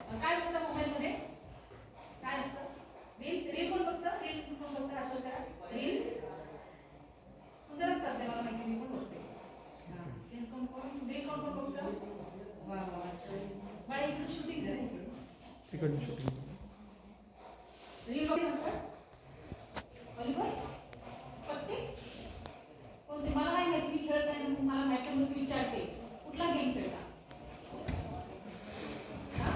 काय बघता मोबाईल मध्ये काय असतं? रील रील कोण बघतं? रील कोण बघतं? असं वर करा. रील सुंदर असतात ते मला माहिती मी पण बघते. रील कोण कोण? रील कोण कोण बघतं? वा वा अच्छा छान. बाळा इकडून शूटिंग करा इकडून. शूटिंग रील बघत असतात व्हॉलीबॉल पत्ते कोणते मला नाही माहिती मी खेळत आहे म्हणून मला माहिती म्हणून मी विचारते कुठला गेम खेळता हा?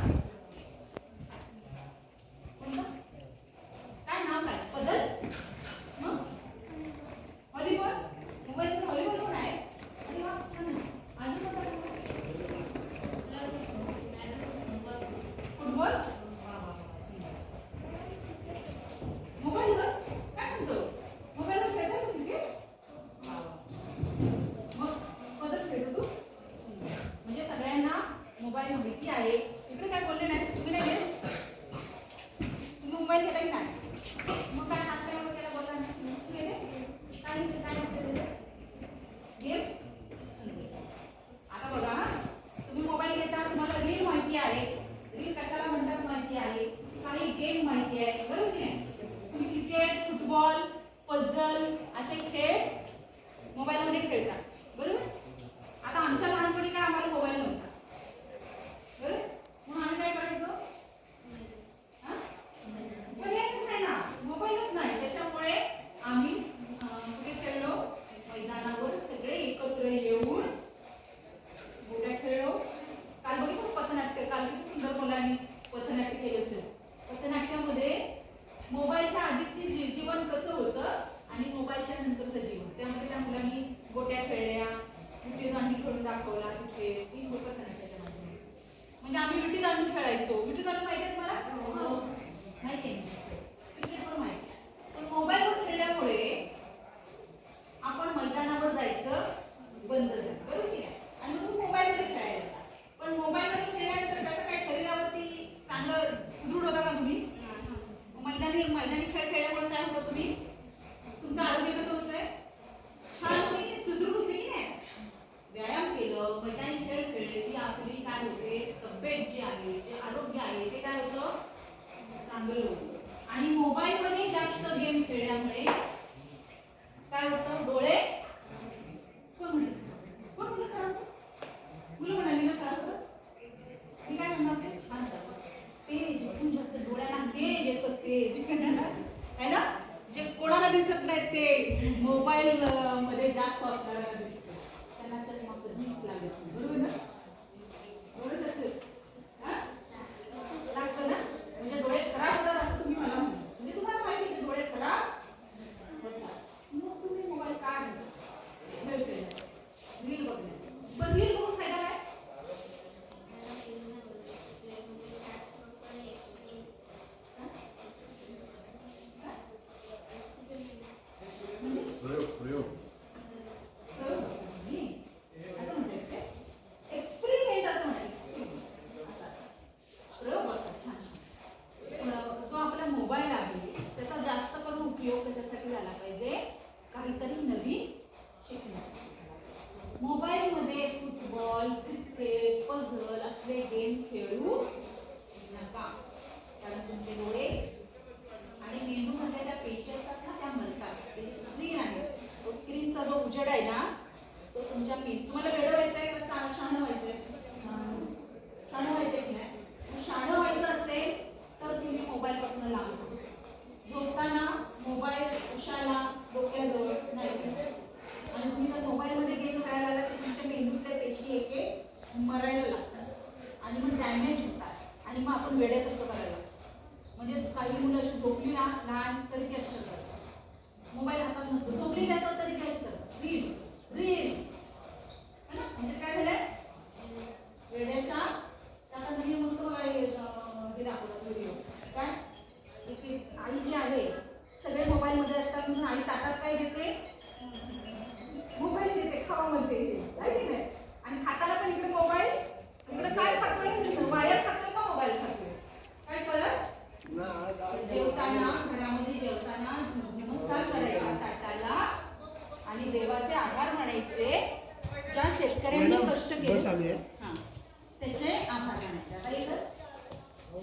कोणता काय नाव काय पझल मग व्हॉलीबॉल मोबाईलमध्ये व्हॉलीबॉल पण आहे अरे वा छान आहे अजून कोणता फुटबॉल वा वा वा सुंदर मोबाईलवर काय सांगतो मोबाईलवर खेळता येतं क्रिकेट वा वा. मग पझल खेळतो तू सुंदर. म्हणजे सगळ्यांना मोबाईल माहिती आहे. इकडे काय बोलले नाही? तुम्ही नाही घेत तुम्ही मोबाईल घेता की नाही? मग काय हात काय वगैरे बोलला नाही? काय काय गेम? आता बघा हा. तुम्ही मोबाईल घेता तुम्हाला रील माहिती आहे. रील कशाला म्हणतात माहिती आहे? काही गेम माहिती आहे. बरोबर की नाही? तुम्ही क्रिकेट फुटबॉल पझल असे खेळ मोबाईलमध्ये खेळतात खेळून दाखवला तिथे. ती माध्यमातून. म्हणजे आम्ही विटी दांडू खेळायचो. विटी दांडू माहिती आहे तुम्हाला माहिती आहे क्रिकेट पण माहिती आहे. पण मोबाईलवर खेळल्यामुळे आपण मैदानावर जायचं बंद झालं बरोबर की नाही आणि मग तू मोबाईलमध्ये खेळायला लागला. पण मोबाईलमध्ये खेळल्यानंतर त्याचं काय शरीरावरती चांगलं सुदृढ होता का तुम्ही मैदानी मैदानी खेळ खेळल्यामुळे काय होतं तुम्ही तुमचं आरोग्य कसं होतंय छान होते की सुदृढ होते की नाही व्यायाम केलं मैदानी खेळ खेळले की आपली काय होते तब्येत जी आहे जे आरोग्य आहे ते काय होतं चांगलं होतं आणि मोबाईलमध्ये जास्त गेम खेळल्यामुळे काय होतं डोळे कोण म्हणलं कोण म्हणलं खराब होतं? मुलं म्हणाली ना खराब होतं? मी काय म्हणणार ते छान होतं. तेज खूप जास्त डोळ्यांना तेज आहे ना? जे कोणाला दिसत नाही ते मोबाईल मध्ये जास्त असणाऱ्याला दिसतं. त्यांना चष्मा कधीच लागत नाही बरोबर ना बरोबर असेल हा? लागतं ना म्हणजे डोळे खराब होतात असं तुम्ही मला म्हणता. म्हणजे तुम्हाला माहिती आहे की डोळे खराब होतात मग तुम्ही मोबाईल का घेता खेळ खेळण्याचा रील बघण्याचा पण रील बघून फायदा काय म्हणजे प्रयोग प्रयोग प्रयोग होतो. नाही. असं म्हणतात ते. Experiment असं म्हणतात. Experiment. असं असं. प्रयोग असतात. छान छान. अं, जो आपला मोबाईल आहे त्याचा जास्त करून उपयोग कशासाठी झाला पाहिजे काहीतरी नवीन शिकण्यासाठी मोबाईलमध्ये फुटबॉल क्रिकेट पझल असले गेम खेळू नका. कारण तुमचे डोळे आणि मेंदू म्हणजे ज्या पेशी असतात ना त्या मरतात ते जे स्क्रीन आहे तो स्क्रीनचा जो उजेड आहे ना तो तुमच्या मेंदू तुम्हाला वेळ व्हायचं आहे का चांगलं शहाणं व्हायचं आहे शाण व्हायचं आहे की नाही? शाणं व्हायचं असेल तर तुम्ही मोबाईलपासून लांब झोपताना मोबाईल उशाला डोक्याजवळ नाही आणि तुम्ही जर मोबाईलमध्ये गेम खेळायला लागला तर तुमच्या मेंदूतल्या पेशी एक एक लागतात डॅमेज होतात आणि मग आपण वेड्यासारखं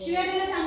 Şivede